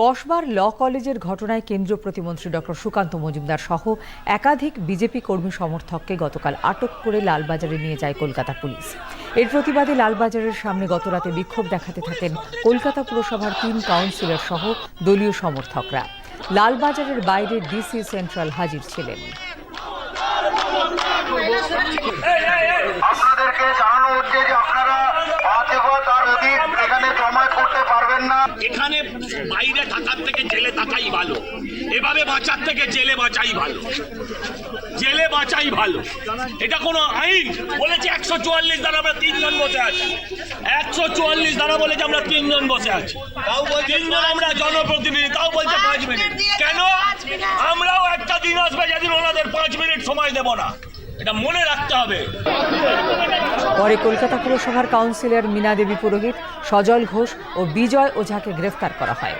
কসবার ল কলেজের ঘটনায় কেন্দ্রীয় প্রতিমন্ত্রী ডক্টর সুকান্ত মজুমদার সহ একাধিক বিজেপি কর্মী সমর্থককে গতকাল আটক করে লালবাজারে নিয়ে যায় কলকাতা পুলিশ। এর প্রতিবাদে লালবাজারের সামনে গতরাতে বিক্ষোভ দেখাতে থাকেন কলকাতা পুরসভার তিন কাউন্সিলর সহ দলীয় সমর্থকরা। লালবাজারের বাইরে ডিসি সেন্ট্রাল হাজির ছিলেন। এখানে বাইরে থাকার থেকে জেলে থাকাই ভালো। এভাবে বাঁচার থেকে জেলে বাঁচাই ভালো। জেলে বাঁচাই ভালো। এটা কোনো আইন? বলেছে একশো চুয়াল্লিশ দ্বারা আমরা তিনজন বসে আছি। একশো চুয়াল্লিশ দ্বারা বলেছে আমরা তিনজন বসে আছি। তাও তিনজন আমরা জনপ্রতিনিধি তাও বলছে পাঁচ মিনিট। কেন? আমরাও একটা দিন আসবে যেদিন ওনাদের পাঁচ মিনিট সময় দেব না। এটা মনে রাখতে হবে। পরে কলকাতা পুরসভার কাউন্সিলর মীনা দেবী পুরোহিত, সজল ঘোষ ও বিজয় ওঝাকে গ্রেফতার করা হয়।